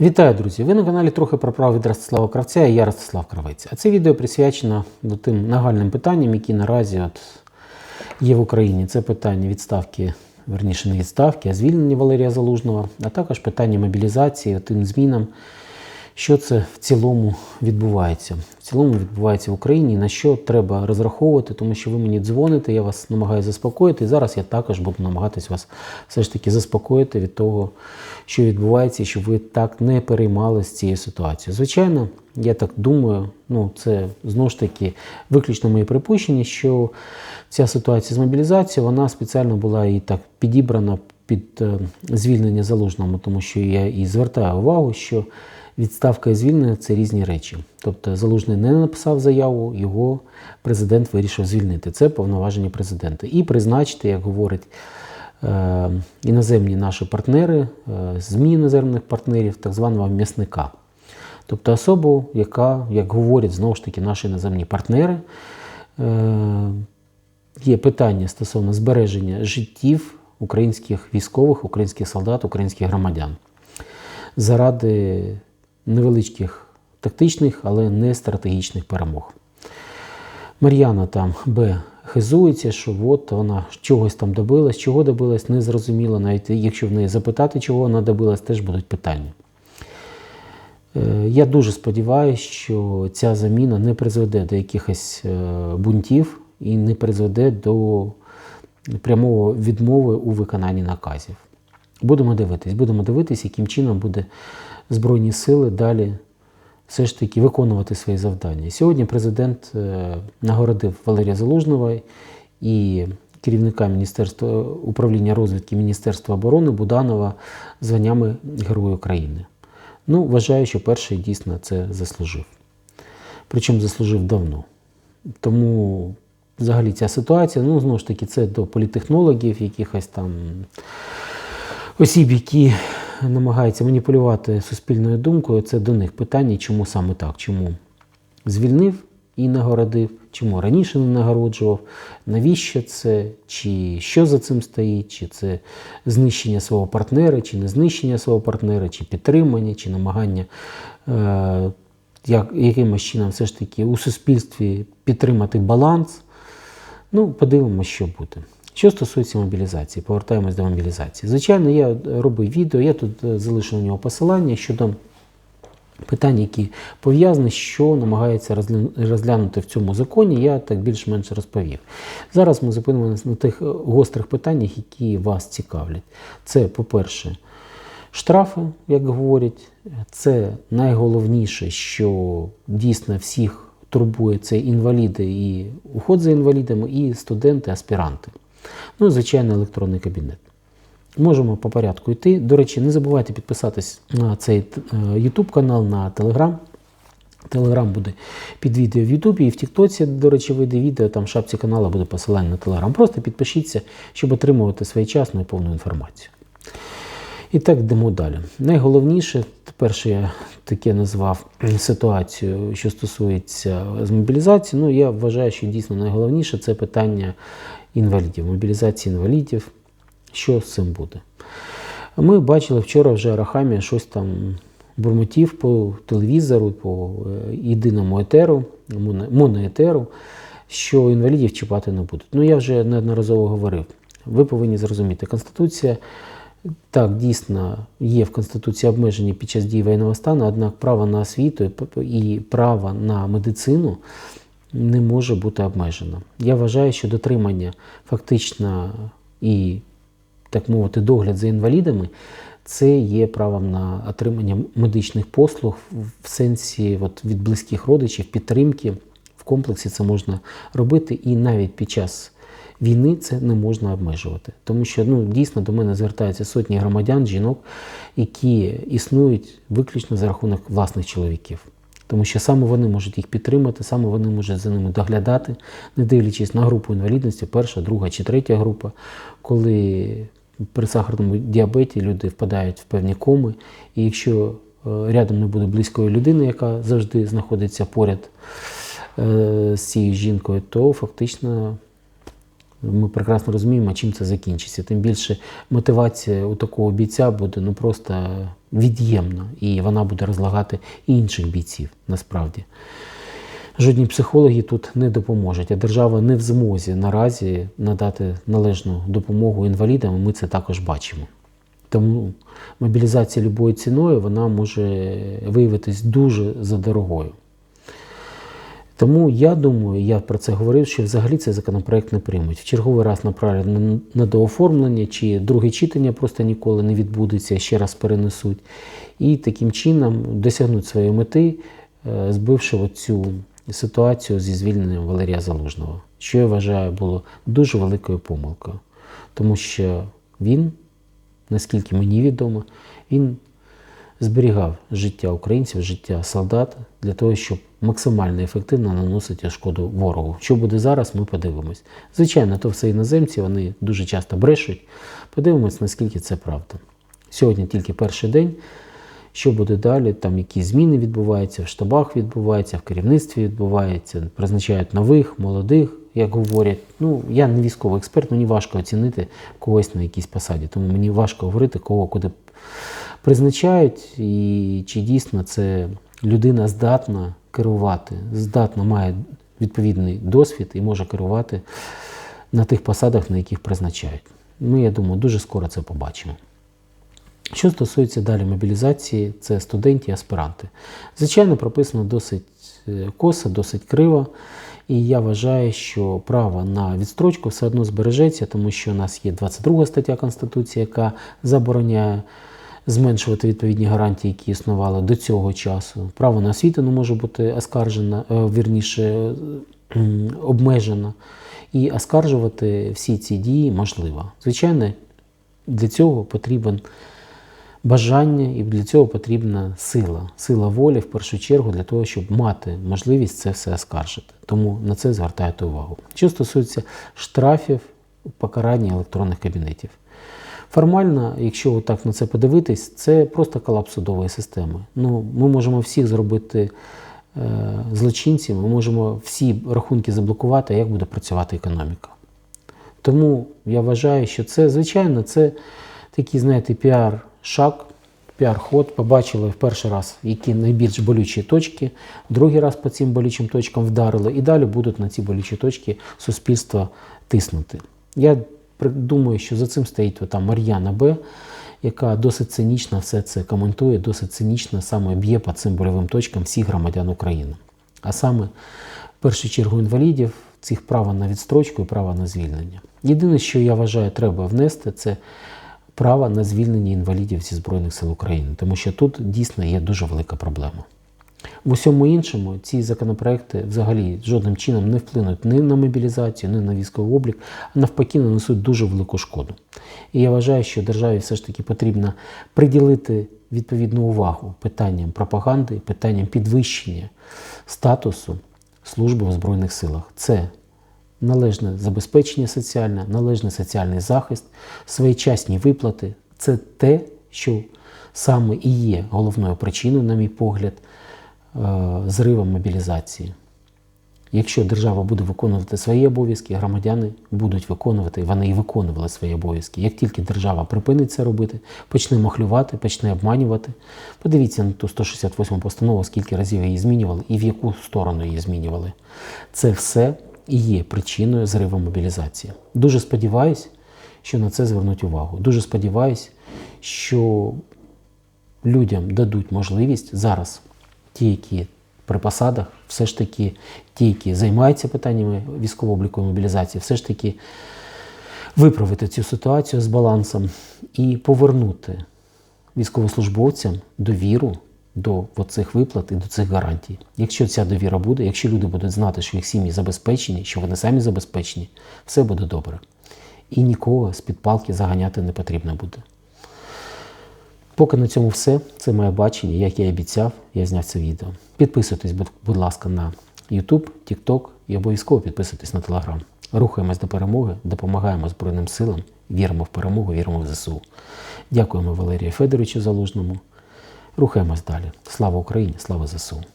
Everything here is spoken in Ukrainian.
Вітаю, друзі! Ви на каналі трохи про право від Ростислава Кравця і я Ростислав Кравець. А це відео присвячено до тим нагальним питанням, які наразі от є в Україні. Це питання відставки, верніше не відставки, а звільнення Валерія Залужного, а також питання мобілізації, тим змінам, що це в цілому відбувається. В цілому відбувається в Україні, на що треба розраховувати, тому що ви мені дзвоните, я вас намагаюся заспокоїти. І зараз я також буду намагатись вас все ж таки заспокоїти від того, що відбувається, щоб ви так не переймалися цією ситуацією. Звичайно, я так думаю, ну це знову ж таки виключно мої припущення, що ця ситуація з мобілізацією вона спеціально була і так підібрана під е, звільнення залужному, тому що я і звертаю увагу, що відставка і звільнення це різні речі. Тобто залужний не написав заяву, його президент вирішив звільнити. Це повноваження президента. І призначити, як говорить е, іноземні наші партнери, е, ЗМІ іноземних партнерів, так званого м'ясника. Тобто особу, яка, як говорять знову ж таки наші іноземні партнери, е, є питання стосовно збереження життів українських військових, українських солдат, українських громадян заради невеличких тактичних, але не стратегічних перемог. Мар'яна там Б. Хизується, що от вона чогось там добилась, чого добилась, не зрозуміло. Навіть якщо в неї запитати, чого вона добилась, теж будуть питання. Е, Я дуже сподіваюся, що ця заміна не призведе до якихось е, бунтів і не призведе до прямого відмови у виконанні наказів. Будемо дивитись, будемо дивитись, яким чином буде Збройні сили далі все ж таки виконувати свої завдання. Сьогодні президент е, нагородив Валерія Залужного і керівника Міністерства управління розвідки Міністерства оборони Буданова званнями Герою України. Ну, вважаю, що перший дійсно це заслужив. Причому заслужив давно. Тому взагалі ця ситуація, ну, знову ж таки, це до політехнологів, якихось там осіб, які намагаються маніпулювати суспільною думкою, це до них питання, чому саме так, чому звільнив і нагородив, чому раніше не нагороджував, навіщо це, чи що за цим стоїть, чи це знищення свого партнера, чи не знищення свого партнера, чи підтримання, чи намагання е, як, якимось чином все ж таки у суспільстві підтримати баланс. Ну, подивимося, що буде. Що стосується мобілізації, повертаємось до мобілізації. Звичайно, я робив відео, я тут залишу на нього посилання щодо питань, які пов'язані, що намагається розглянути в цьому законі, я так більш-менш розповів. Зараз ми зупинимося на тих гострих питаннях, які вас цікавлять. Це, по-перше, штрафи, як говорять, це найголовніше, що дійсно всіх турбує це інваліди і уход за інвалідами, і студенти, аспіранти. Ну, і, звичайно, електронний кабінет. Можемо по порядку йти. До речі, не забувайте підписатись на цей YouTube канал, на Telegram. Телеграм буде під відео в Ютубі і в Тіктоці, до речі, вийде відео, там в шапці каналу буде посилання на Телеграм. Просто підпишіться, щоб отримувати своєчасну і повну інформацію. І так йдемо далі. Найголовніше, перше я таке назвав ситуацію, що стосується з мобілізації. Ну, я вважаю, що дійсно найголовніше це питання інвалідів, мобілізації інвалідів. Що з цим буде? Ми бачили вчора вже Арахамія щось там бурмотів по телевізору, по е, єдиному етеру, моноетеру, що інвалідів чіпати не будуть. Ну, я вже неодноразово говорив. Ви повинні зрозуміти, Конституція. Так, дійсно, є в Конституції обмеження під час дії воєнного стану, однак право на освіту і право на медицину не може бути обмежено. Я вважаю, що дотримання фактично і, так мовити, догляд за інвалідами це є правом на отримання медичних послуг в сенсі от, від близьких родичів, підтримки. В комплексі це можна робити і навіть під час війни це не можна обмежувати. Тому що ну, дійсно до мене звертаються сотні громадян, жінок, які існують виключно за рахунок власних чоловіків. Тому що саме вони можуть їх підтримати, саме вони можуть за ними доглядати, не дивлячись на групу інвалідності, перша, друга чи третя група, коли при сахарному діабеті люди впадають в певні коми, і якщо е, рядом не буде близької людини, яка завжди знаходиться поряд е, з цією жінкою, то фактично Ми прекрасно розуміємо, чим це закінчиться. Тим більше мотивація у такого бійця буде ну просто від'ємна, і вона буде розлагати інших бійців насправді. Жодні психологи тут не допоможуть, а держава не в змозі наразі надати належну допомогу інвалідам. Ми це також бачимо. Тому мобілізація любою ціною вона може виявитись дуже задорогою. Тому я думаю, я про це говорив, що взагалі цей законопроект не приймуть. В черговий раз направлять на- дооформлення, чи друге читання просто ніколи не відбудеться, ще раз перенесуть. І таким чином досягнуть своєї мети, е, збивши оцю ситуацію зі звільненням Валерія Залужного, що я вважаю було дуже великою помилкою. Тому що він, наскільки мені відомо, він зберігав життя українців, життя солдат для того, щоб максимально ефективно наносити шкоду ворогу. Що буде зараз, ми подивимось. Звичайно, то все іноземці, вони дуже часто брешуть. Подивимось, наскільки це правда. Сьогодні тільки перший день. Що буде далі? Там якісь зміни відбуваються, в штабах відбуваються, в керівництві відбуваються, призначають нових, молодих, як говорять. Ну, я не військовий експерт, мені важко оцінити когось на якійсь посаді, тому мені важко говорити, кого куди призначають, і чи дійсно це людина здатна керувати, здатна має відповідний досвід і може керувати на тих посадах, на яких призначають. Ми, я думаю, дуже скоро це побачимо. Що стосується далі мобілізації, це студенти і аспіранти. Звичайно, прописано досить е, косо, досить криво. І я вважаю, що право на відстрочку все одно збережеться, тому що у нас є 22 стаття Конституції, яка забороняє зменшувати відповідні гарантії, які існували до цього часу. Право на освіту не може бути оскаржено, е, вірніше м, обмежено. І оскаржувати всі ці дії можливо. Звичайно, для цього потрібен бажання і для цього потрібна сила, сила волі в першу чергу для того, щоб мати можливість це все оскаржити. Тому на це звертайте увагу. Що стосується штрафів покарання електронних кабінетів. Формально, якщо так на це подивитись, це просто колапс судової системи. Ну, ми можемо всіх зробити е, злочинців, ми можемо всі рахунки заблокувати, як буде працювати економіка. Тому я вважаю, що це, звичайно, це такий, знаєте, піар-шаг, піар-ход. Побачили в перший раз, які найбільш болючі точки, другий раз по цим болючим точкам вдарили, і далі будуть на ці болючі точки суспільства тиснути. Я думаю, що за цим стоїть там Мар'яна Б., яка досить цинічно все це коментує, досить цинічно саме б'є по цим больовим точкам всіх громадян України. А саме, в першу чергу, інвалідів, цих права на відстрочку і права на звільнення. Єдине, що я вважаю, треба внести, це право на звільнення інвалідів зі Збройних сил України, тому що тут дійсно є дуже велика проблема. В усьому іншому ці законопроекти взагалі жодним чином не вплинуть ні на мобілізацію, ні на військовий облік, а навпаки нанесуть дуже велику шкоду. І я вважаю, що державі все ж таки потрібно приділити відповідну увагу питанням пропаганди, питанням підвищення статусу служби в Збройних силах. Це належне забезпечення соціальне, належний соціальний захист, своєчасні виплати це те, що саме і є головною причиною, на мій погляд, е, зриву мобілізації. Якщо держава буде виконувати свої обов'язки, громадяни будуть виконувати, вони і виконували свої обов'язки. Як тільки держава припинить це робити, почне махлювати, почне обманювати. Подивіться на ту 168 постанову, скільки разів її змінювали і в яку сторону її змінювали. Це все і є причиною зриву мобілізації. Дуже сподіваюся, що на це звернуть увагу. Дуже сподіваюся, що людям дадуть можливість зараз, ті, які при посадах, все ж таки ті, які займаються питаннями військово-облікової мобілізації, все ж таки виправити цю ситуацію з балансом і повернути військовослужбовцям довіру до цих виплат і до цих гарантій. Якщо ця довіра буде, якщо люди будуть знати, що їх сім'ї забезпечені, що вони самі забезпечені, все буде добре. І нікого з-під палки заганяти не потрібно буде. Поки на цьому все. Це моє бачення. Як я і обіцяв, я зняв це відео. Підписуйтесь, будь, ласка, на YouTube, TikTok і обов'язково підписуйтесь на Telegram. Рухаємось до перемоги, допомагаємо Збройним силам, віримо в перемогу, віримо в ЗСУ. Дякуємо Валерію Федоровичу Залужному. Рухаємось далі. Слава Україні, слава ЗСУ!